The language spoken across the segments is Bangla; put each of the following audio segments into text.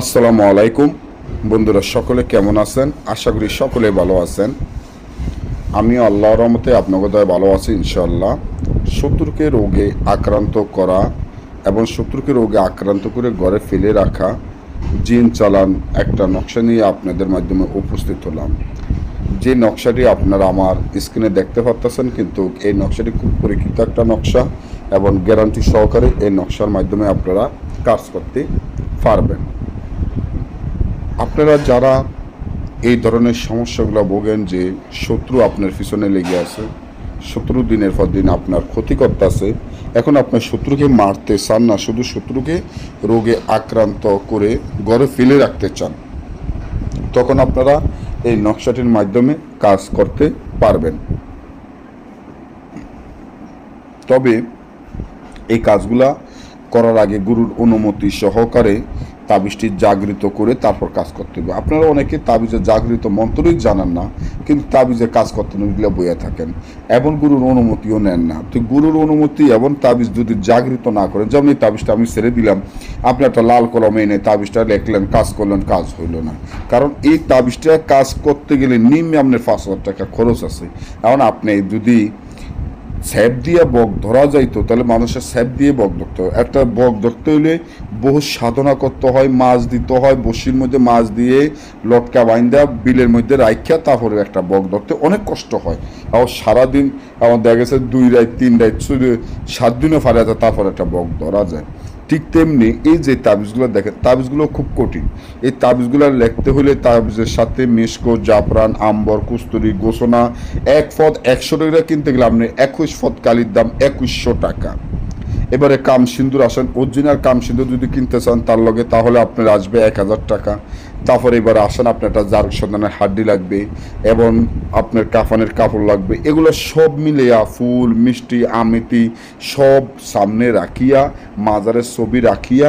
আসসালামু আলাইকুম। বন্ধুরা, সকলে কেমন আছেন? আশা করি সকলে ভালো আছেন। আমিও আল্লাহর রহমতে আপনাকে দয় ভালো আছি ইনশাল্লাহ শত্রুকে রোগে আক্রান্ত করা এবং শত্রুকে রোগে আক্রান্ত করে ঘরে ফেলে রাখা জিন চালান একটা নকশা নিয়ে আপনাদের মাধ্যমে উপস্থিত হলাম। যে নকশাটি আপনারা আমার স্ক্রিনে দেখতে পাচ্ছেন কিন্তু এই নকশাটি খুব পরীক্ষিত একটা নকশা এবং গ্যারান্টি সহকারে এই নকশার মাধ্যমে আপনারা কাজ করতে পারবেন। আপনারা যারা এই ধরনের সমস্যাগুলো ভোগেন যে শত্রু আপনার পিছনে লেগে আছে, শত্রু দিনের পর দিন আপনার ক্ষতি করতেছে এখন আপনার শত্রুকে মারতে চান না, শুধু শত্রুকে রোগে আক্রান্ত করে ঘরে ফেলে রাখতে চান, তখন আপনারা এই নকশাটির মাধ্যমে কাজ করতে পারবেন। তবে এই কাজগুলা করার আগে গুরুর অনুমতি সহকারে তাবিজটি জাগৃত করে তারপর কাজ করতে হবে। আপনারা অনেকে তাবিজের জাগৃত মন্ত্রই জানান না, কিন্তু তাবিজের কাজ করতে নিলে বইয়া থাকেন। এবং গুরুর অনুমতিও নেন না। তো গুরুর অনুমতি এবং তাবিজ যদি জাগৃত না করেন, যেমন এই তাবিজটা আমি ছেড়ে দিলাম, আপনি একটা লাল কলমে এনে তাবিজটা লেখলেন, কাজ করলেন, কাজ হইল না। কারণ এই তাবিজটা কাজ করতে গেলে নিম্নে আপনার পাঁচ হাজার টাকা খরচ আছে। এখন আপনি যদি স্যাপ দিয়ে বক ধরা যাইতো, তাহলে মানুষের স্যাপ দিয়ে বক ধরতে। হয় একটা বক ধরতে হলে বহু সাধনা করতে হয়, মাছ দিতে হয়, বসির মধ্যে মাছ দিয়ে লটকা বাইন্দা, বিলের মধ্যে রাইখা, তারপরে একটা বক ধরতে অনেক কষ্ট হয়। আবার সারাদিন, আমার দেখা গেছে দুই রাত, তিন শুধু সাত দিনও ফারে যায় তারপর একটা বক ধরা যায়। ঠিক তেমনি এই যে তাবিজগুলো দেখেন, তাবিজগুলো খুব কঠিন। এই তাবিজগুলো লিখতে হলে তাবিজের সাথে মেশকো, জাফরান, আম্বর, কুস্তুরি, গোসনা, এক ফদ একশো টাকা কিনতে গেলে আপনি একুশ ফদ কালির দাম একুশশো টাকা। এবারে কাম সিন্দুর আসেন অরিজিনাল কাম সিন্দুর যদি কিনতে চান তার লগে, তাহলে আপনার আসবে এক হাজার টাকা। তারপরে এবার আসেন, আপনার একটা জারক সন্ধানের হাড্ডি লাগবে এবং আপনার কাফানের কাপড় লাগবে। এগুলো সব মিলিয়া ফুল, মিষ্টি, আমিতি সব সামনে রাখিয়া, মাজারের ছবি রাখিয়া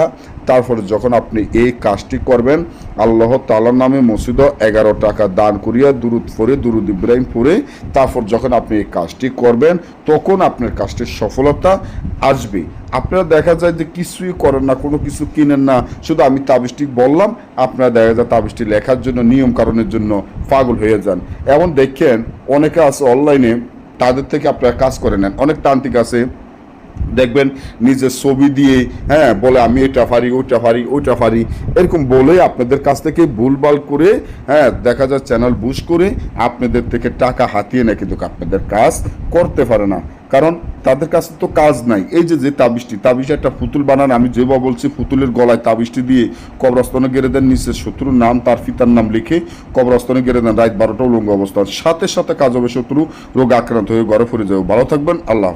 তারপরে যখন আপনি এই কাজটি করবেন, আল্লাহ তালার নামে মসজিদ এগারো টাকা দান করিয়া দুরুদ পরে দুরুদ ইব্রাহিম পরে তারপর যখন আপনি এই কাজটি করবেন, তখন আপনার কাজটির সফলতা আসবে। আপনারা দেখা যায় যে কিছুই করেন না, কোনো কিছু কিনেন না, শুধু আমি তাবিজটি বললাম, আপনারা দেখা যায় তাবিজটি লেখার জন্য নিয়ম কারণের জন্য পাগল হয়ে যান। এমন দেখেন, অনেকে আছে অনলাইনে তাদের থেকে আপনারা কাজ করে নেন। অনেক তান্ত্রিক আছে দেখবেন নিজের ছবি দিয়ে হ্যাঁ বলে আমি এটা পারি ওইটা পারি ওইটা পারি, এরকম বলে আপনাদের কাছ থেকে ভুলভাল করে হ্যাঁ দেখা যায় চ্যানেল বুশ করে আপনাদের থেকে টাকা হাতিয়ে নেয়, কিন্তু আপনাদের কাজ করতে পারে না। কারণ তাদের কাছে তো কাজ নাই। এই যে যে তাবিজটি, তাবিজে একটা পুতুল বানান, আমি যেভাবে বলছি, পুতুলের গলায় তাবিজটি দিয়ে কবরস্থানে গেড়ে দেন নিচে শত্রুর নাম, তার পিতার নাম লিখে কবরস্থানে গেড়ে দেন, রাত বারোটা উলঙ্গ অবস্থা সাথে সাথে কাজ হবে শত্রু, রোগ আক্রান্ত হয়ে ঘরে ফিরে যাবে। ভালো থাকবেন, আল্লাহ